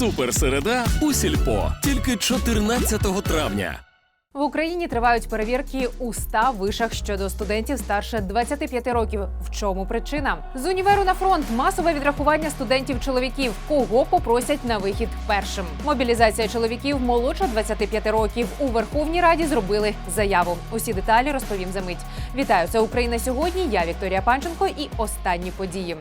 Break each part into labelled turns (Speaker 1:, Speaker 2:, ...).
Speaker 1: Суперсереда у сільпо тільки 14 травня.
Speaker 2: В Україні тривають перевірки у 100 вишах щодо студентів старше 25 років. В чому причина? З універу на фронт масове відрахування студентів чоловіків. Кого попросять на вихід першим? Мобілізація чоловіків молодше 25 років. У Верховній Раді зробили заяву. Усі деталі розповім за мить. Вітаю, це Україна сьогодні. Я Вікторія Панченко і останні події.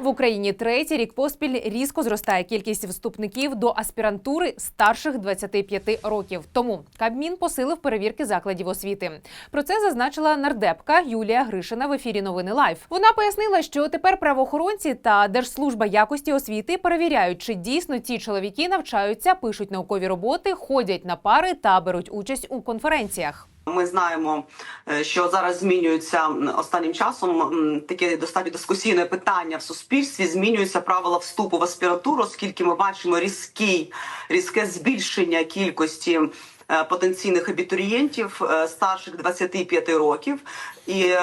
Speaker 2: В Україні третій рік поспіль різко зростає кількість вступників до аспірантури старших 25 років. Тому Кабмін посилив перевірки закладів освіти. Про це зазначила нардепка Юлія Гришина в ефірі Новини Лайф. Вона пояснила, що тепер правоохоронці та Держслужба якості освіти перевіряють, чи дійсно ці чоловіки навчаються, пишуть наукові роботи, ходять на пари та беруть участь у конференціях.
Speaker 3: Ми знаємо, е, що зараз змінюються останнім часом таке достатньо дискусійне питання в суспільстві. Змінюються правила вступу в аспіратуру, оскільки ми бачимо різкий, різке збільшення кількості. е, Потенційних абітурієнтів е, старших 25 років, і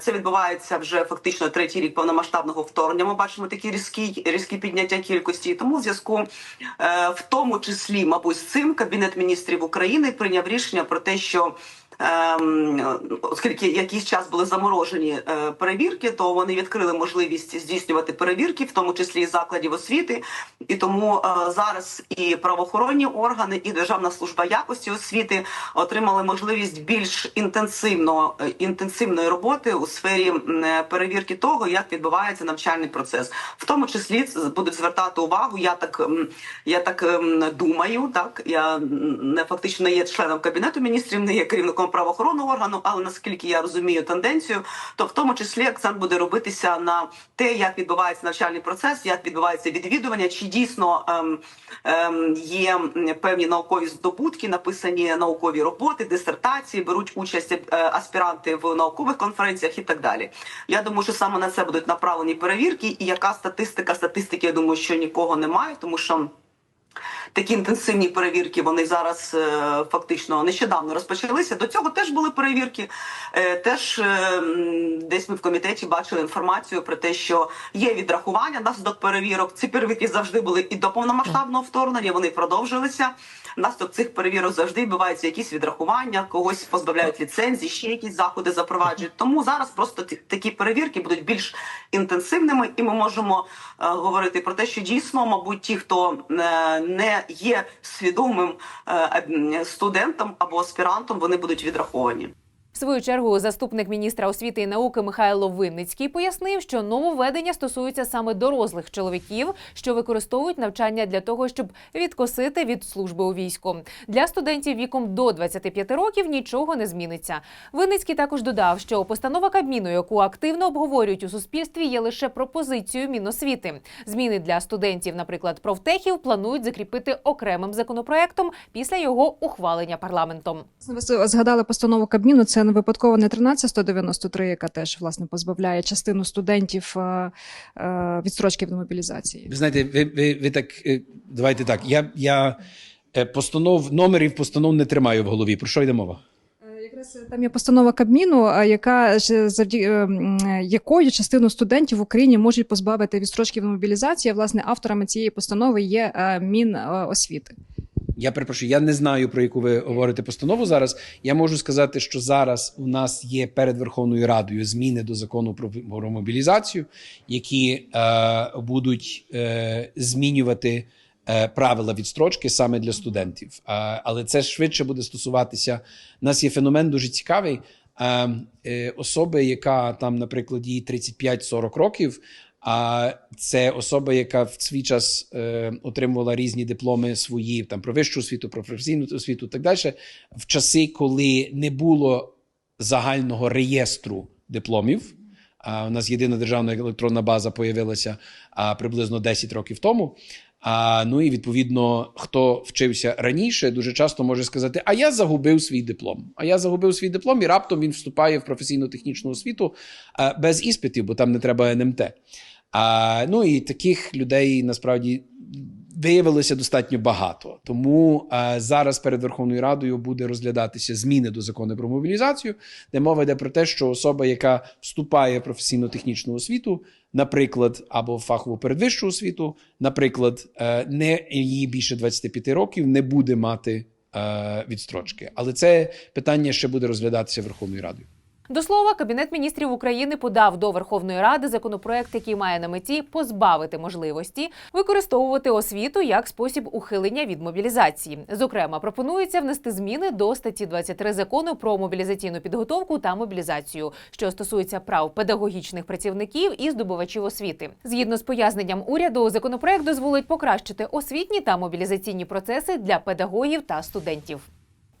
Speaker 3: це відбувається вже фактично третій рік повномасштабного вторгнення. Ми бачимо такі різкі, різкі підняття кількості. Тому в зв'язку е, в тому числі, мабуть, з цим кабінет міністрів України прийняв рішення про те, що оскільки якийсь час були заморожені е, перевірки, то вони відкрили можливість здійснювати перевірки, в тому числі і закладів освіти. І тому е, зараз і правоохоронні органи, і Державна служба якості освіти отримали можливість більш інтенсивно е, інтенсивної роботи у сфері перевірки того, як відбувається навчальний процес, в тому числі будуть звертати увагу. Я так я так ем, думаю. Так я не фактично є членом кабінету міністрів, не є керівником правоохоронного органу, але наскільки я розумію тенденцію, то в тому числі акцент буде робитися на те, як відбувається навчальний процес, як відбувається відвідування, чи дійсно ем, ем, є певні наукові здобутки, написані наукові роботи, дисертації, беруть участь е, аспіранти в наукових конференціях і так далі. Я думаю, що саме на це будуть направлені перевірки. І яка статистика? Статистики, я думаю, що нікого немає, тому що. Такі інтенсивні перевірки вони зараз е, фактично нещодавно розпочалися. До цього теж були перевірки. Е, теж е, десь ми в комітеті бачили інформацію про те, що є відрахування внаслідок перевірок. Ці перевірки завжди були і до повномасштабного вторгнення. Вони продовжилися. Внаслідок цих перевірок завжди відбуваються якісь відрахування, когось позбавляють ліцензії, ще якісь заходи запроваджують. Тому зараз просто такі перевірки будуть більш інтенсивними, і ми можемо е, говорити про те, що дійсно, мабуть, ті, хто е, не є свідомим е, студентом або аспірантом, вони будуть відраховані.
Speaker 2: В свою чергу заступник міністра освіти і науки Михайло Винницький пояснив, що нововведення стосуються саме дорослих чоловіків, що використовують навчання для того, щоб відкосити від служби у війську. Для студентів віком до 25 років нічого не зміниться. Винницький також додав, що постанова Кабміну, яку активно обговорюють у суспільстві, є лише пропозицією Міносвіти. Зміни для студентів, наприклад, профтехів, планують закріпити окремим законопроектом після його ухвалення парламентом.
Speaker 4: Ви згадали постанову Кабміну. Це не випадково не 13193, яка теж власне позбавляє частину студентів е, е, відстрочки від мобілізації.
Speaker 5: Ви знаєте, ви, ви, ви так е, давайте так. Я, я постанов номерів постанов не тримаю в голові. Про що йде мова?
Speaker 4: Там є постанова Кабміну, яка е, якою частину студентів в Україні можуть позбавити відстрочки від мобілізації. Власне, авторами цієї постанови є Міносвіти.
Speaker 5: Я перепрошую, я не знаю про яку ви говорите постанову зараз. Я можу сказати, що зараз у нас є перед Верховною Радою зміни до закону про, мобілізацію, які е, будуть е, змінювати е, правила відстрочки саме для студентів. Е, але це швидше буде стосуватися. У нас є феномен дуже цікавий. Е, е, особи, яка там, наприклад, їй 35-40 років. А це особа, яка в свій час е, отримувала різні дипломи свої там про вищу освіту, про професійну освіту, так далі. В часи, коли не було загального реєстру дипломів. А у нас єдина державна електронна база появилася приблизно 10 років тому. А, ну і відповідно, хто вчився раніше, дуже часто може сказати: А я загубив свій диплом. А я загубив свій диплом, і раптом він вступає в професійно-технічну освіту а, без іспитів, бо там не треба НМТ. А, ну і таких людей насправді виявилося достатньо багато. Тому е, зараз перед Верховною Радою буде розглядатися зміни до закону про мобілізацію, де мова йде про те, що особа, яка вступає в професійно-технічну освіту, наприклад, або в фахову передвищу освіту, наприклад, е, не їй більше 25 років, не буде мати е, відстрочки. Але це питання ще буде розглядатися Верховною Радою.
Speaker 2: До слова, Кабінет міністрів України подав до Верховної Ради законопроект, який має на меті позбавити можливості використовувати освіту як спосіб ухилення від мобілізації. Зокрема, пропонується внести зміни до статті 23 закону про мобілізаційну підготовку та мобілізацію, що стосується прав педагогічних працівників і здобувачів освіти. Згідно з поясненням уряду, законопроект дозволить покращити освітні та мобілізаційні процеси для педагогів та студентів.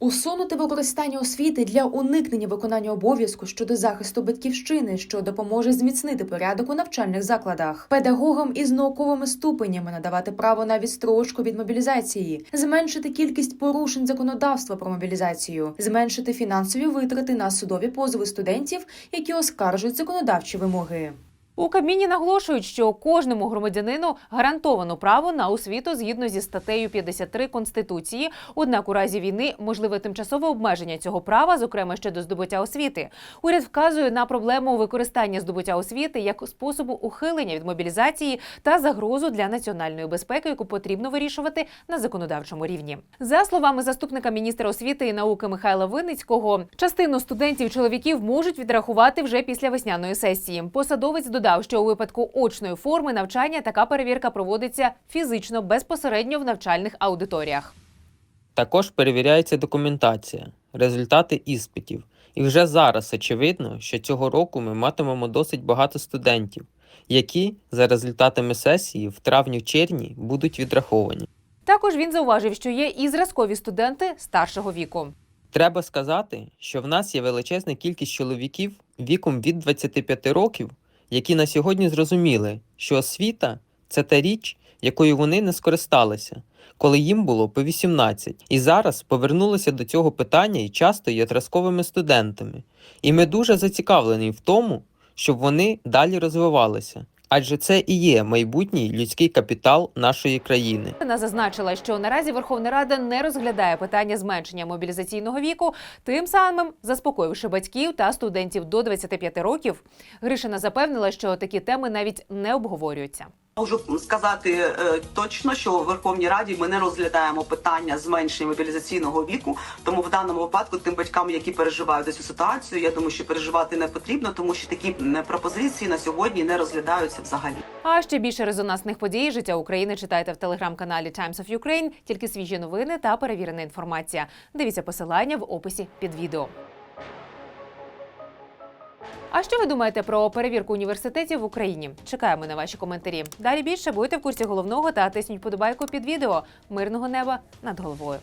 Speaker 6: Усунути використання освіти для уникнення виконання обов'язку щодо захисту батьківщини, що допоможе зміцнити порядок у навчальних закладах, педагогам із науковими ступенями надавати право на відстрочку від мобілізації, зменшити кількість порушень законодавства про мобілізацію, зменшити фінансові витрати на судові позови студентів, які оскаржують законодавчі вимоги.
Speaker 2: У Кабміні наголошують, що кожному громадянину гарантовано право на освіту згідно зі статтею 53 Конституції. Однак у разі війни можливе тимчасове обмеження цього права, зокрема щодо здобуття освіти. Уряд вказує на проблему використання здобуття освіти як способу ухилення від мобілізації та загрозу для національної безпеки, яку потрібно вирішувати на законодавчому рівні. За словами заступника міністра освіти і науки Михайла Винницького, частину студентів чоловіків можуть відрахувати вже після весняної сесії. Посадовець додав, що у випадку очної форми навчання така перевірка проводиться фізично безпосередньо в навчальних аудиторіях.
Speaker 7: Також перевіряється документація, результати іспитів. І вже зараз очевидно, що цього року ми матимемо досить багато студентів, які за результатами сесії в травні-червні будуть відраховані.
Speaker 2: Також він зауважив, що є і зразкові студенти старшого віку.
Speaker 7: Треба сказати, що в нас є величезна кількість чоловіків віком від 25 років, які на сьогодні зрозуміли, що освіта це та річ, якою вони не скористалися, коли їм було по 18, і зараз повернулися до цього питання і часто є зразковими студентами. І ми дуже зацікавлені в тому, щоб вони далі розвивалися. Адже це і є майбутній людський капітал нашої країни.
Speaker 2: Вона зазначила, що наразі Верховна Рада не розглядає питання зменшення мобілізаційного віку, тим самим заспокоївши батьків та студентів до 25 років. Гришина запевнила, що такі теми навіть не обговорюються.
Speaker 3: Можу сказати е, точно, що у Верховній Раді ми не розглядаємо питання зменшення мобілізаційного віку. Тому в даному випадку тим батькам, які переживають цю ситуацію, я думаю, що переживати не потрібно, тому що такі пропозиції на сьогодні не розглядаються взагалі.
Speaker 2: А ще більше резонансних подій життя України читайте в телеграм-каналі Times of Ukraine. Тільки свіжі новини та перевірена інформація. Дивіться посилання в описі під відео. А що ви думаєте про перевірку університетів в Україні? Чекаємо на ваші коментарі. Далі більше будете в курсі головного та тисніть подобайку під відео. Мирного неба над головою.